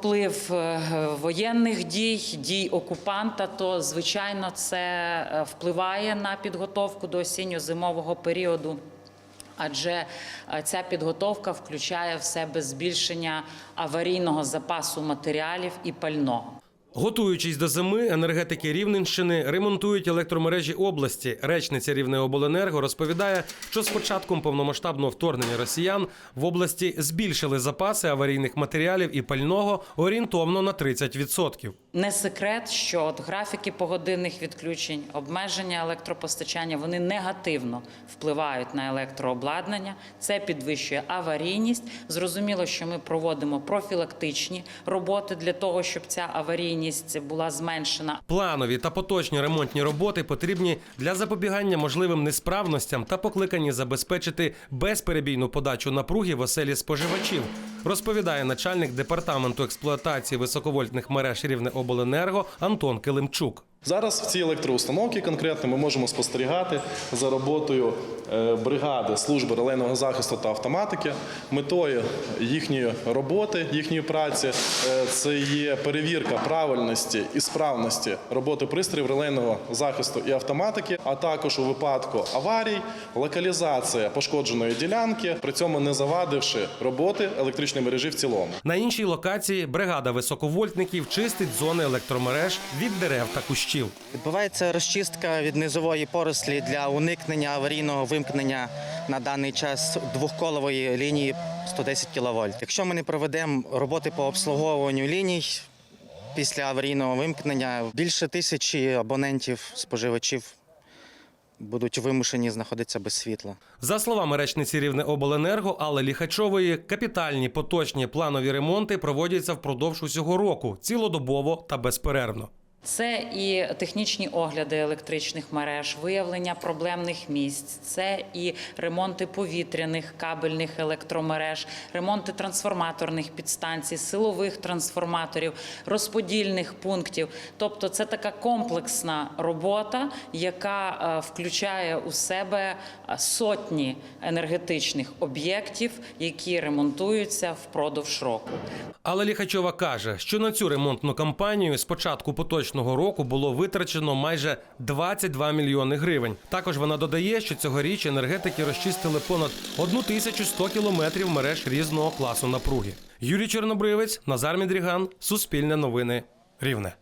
Вплив е, воєнних дій, дій окупанта, то звичайно це е, впливає на підготовку до осінньо-зимового періоду. Адже е, ця підготовка включає в себе збільшення аварійного запасу матеріалів і пального. Готуючись до зими, енергетики Рівненщини ремонтують електромережі області. Речниця Рівнеобленерго розповідає, що з початком повномасштабного вторгнення росіян в області збільшили запаси аварійних матеріалів і пального орієнтовно на 30%. Не секрет, що от графіки погодинних відключень, обмеження електропостачання вони негативно впливають на електрообладнання. Це підвищує аварійність. Зрозуміло, що ми проводимо профілактичні роботи для того, щоб ця аварійність була зменшена. Планові та поточні ремонтні роботи потрібні для запобігання можливим несправностям та покликані забезпечити безперебійну подачу напруги в оселі споживачів, розповідає начальник департаменту експлуатації високовольтних мереж Рівнеобленерго Антон Килимчук. Зараз в цій електроустановці конкретно ми можемо спостерігати за роботою е, бригади служби релейного захисту та автоматики. Метою їхньої роботи, їхньої праці е, це є перевірка правильності і справності роботи пристроїв релейного захисту і автоматики, а також у випадку аварій, локалізація пошкодженої ділянки, при цьому не завадивши роботи електричної мережі в цілому. На іншій локації бригада високовольтників чистить зони електромереж від дерев та кущів. Відбувається розчистка від низової порослі для уникнення аварійного вимкнення на даний час двохколової лінії 110 кВт. Якщо ми не проведемо роботи по обслуговуванню ліній після аварійного вимкнення, більше тисячі абонентів, споживачів будуть вимушені знаходитися без світла. За словами речниці Рівнеобленерго Алли Ліхачової, капітальні поточні планові ремонти проводяться впродовж усього року цілодобово та безперервно. Це і технічні огляди електричних мереж, виявлення проблемних місць, це і ремонти повітряних кабельних електромереж, ремонти трансформаторних підстанцій, силових трансформаторів, розподільних пунктів. Тобто, це така комплексна робота, яка е, включає у себе е, сотні енергетичних об'єктів, які ремонтуються впродовж року. Але Ліхачова каже, що на цю ремонтну кампанію з початку поточного року було витрачено майже 22 мільйони гривень. Також вона додає, що цьогоріч енергетики розчистили понад 1100 кілометрів мереж різного класу напруги. Юрій Чорнобривець, Назар Мідріган, Суспільне новини, Рівне.